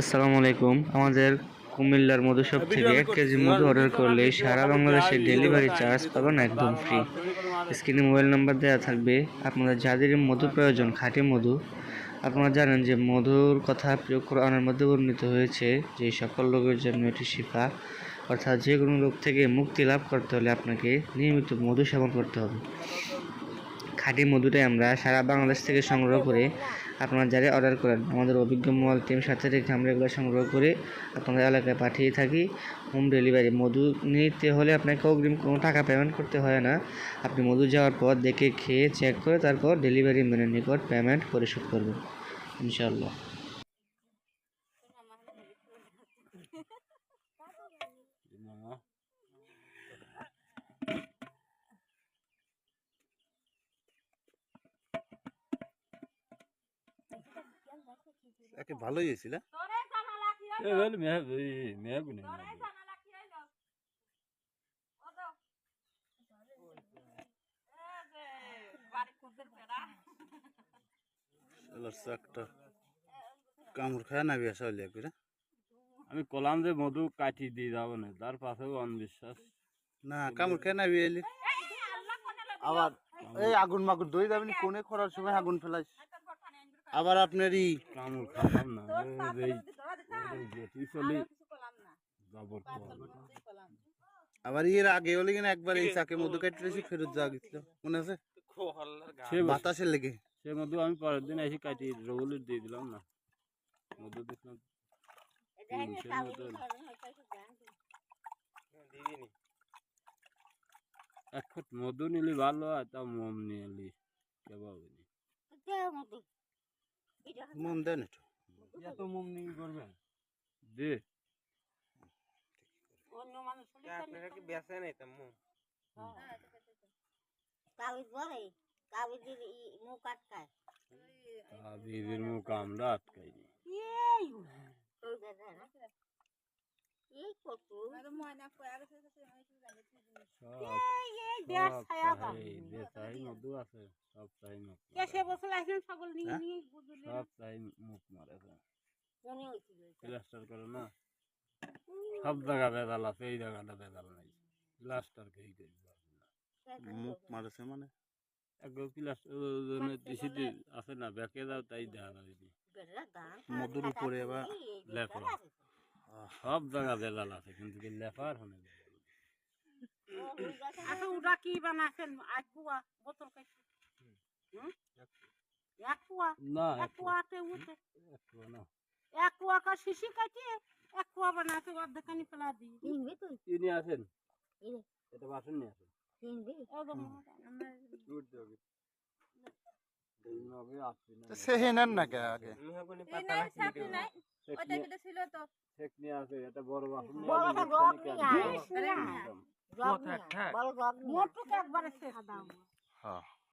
আসসালামু আলাইকুম। আমাদের কুমিল্লার মধুশপ থেকে এক কেজি মধু অর্ডার করলে সারা বাংলাদেশে ডেলিভারি চার্জ পাবেন একদম ফ্রি স্ক্রিনে মোবাইল নাম্বার দেওয়া থাকবে। আপনাদের যাদের মধু প্রয়োজন, খাঁটি মধু, আপনারা জানেন যে মধুর কথা প্রিয় কোরআনের মধ্যে বর্ণিত হয়েছে যে সকল রোগের জন্য এটি শিফা। অর্থাৎ যে কোনো রোগ থেকে মুক্তি লাভ করতে হলে আপনাকে নিয়মিত মধু সেবন করতে হবে। খাঁটি মধুটাই আমরা সারা বাংলাদেশ থেকে সংগ্রহ করে আপনারা যারা অর্ডার করেন, আমাদের অভিজ্ঞ মোবাইল টিম সাথে রেখে আমরা এগুলো সংগ্রহ করে, আপনাদের এলাকায় পাঠিয়ে থাকি। হোম ডেলিভারি মধু নিতে হলে আপনাকে অগ্রিম কোনো টাকা পেমেন্ট করতে হয় না। আপনি মধু যাওয়ার পর দেখে খেয়ে চেক করে তারপর ডেলিভারি ম্যানের নিকট পেমেন্ট পরিশোধ করবেন ইনশাল্লাহ একে ভালোই হয়েছিল। একটা কামড় খায় না বিয়া সহলে করে আমি কলাম যে মধু কাটি দিয়ে যাব না তার পাশেও অন্ধবিশ্বাস। না কামড় খায় না বিয়ে আবার এই আগুন মাগুন দই যাবেন কোনে খরার সময় আগুন ফেলাইস। আবার আপনার ই কামড় খালাম না আবার এর আগে হলে কিনা একবার এই চাকে মধু কাটতেছি ফেরত যাওয়া গেছিল। মনে আছে? সে বাতাসের লেগে। সে মধু আমি পরের দিন এসে কাটি রবুলের দিয়ে দিলাম না। মধু দেখলাম এক ফুট মধু নিলি ভালো আর তা মম নিয়ে এলি। কেবা মন দেন একটু। এত মম নিয়ে করবেন দে কাগজ বলে কাগজের মুখ আটকায়। দিদির মুখ আমরা এই কত? ছায়া চাই মধু আছে সব চাই মুখ কেসে বসে আসেন সকল নিয়ে নিয়ে বুঝলি সব চাই মুখ মারেছে মনে প্লাস্টার করে না? সব জায়গা বেদাল আছে এই জায়গাটা বেদাল নাই। প্লাস্টার কে এই করি মুখ মারেছে মানে? একবার প্লাস্টার দিশিতে আছে না ব্যাকে যাও তাই দেখা মধুর উপরে আবার লেখা সব জায়গা বেদাল আছে কিন্তু কি লেফার হনে আচ্ছা ওটা কি বানাছেন এক কুয়া বোতল কাছে এক না এক কুয়াতে উঠে। এক কুয়া কা শিশি কাটিয়ে এক কুয়া বানাতে অর্ধেকানি ফেলা দিই। তিনি আছেন এটা বাসন নিয়ে আসেন। এটা বড় বাসন বড় জগ নিয়ে আয়। মোটুকে একবারে শেষ দাও হ্যাঁ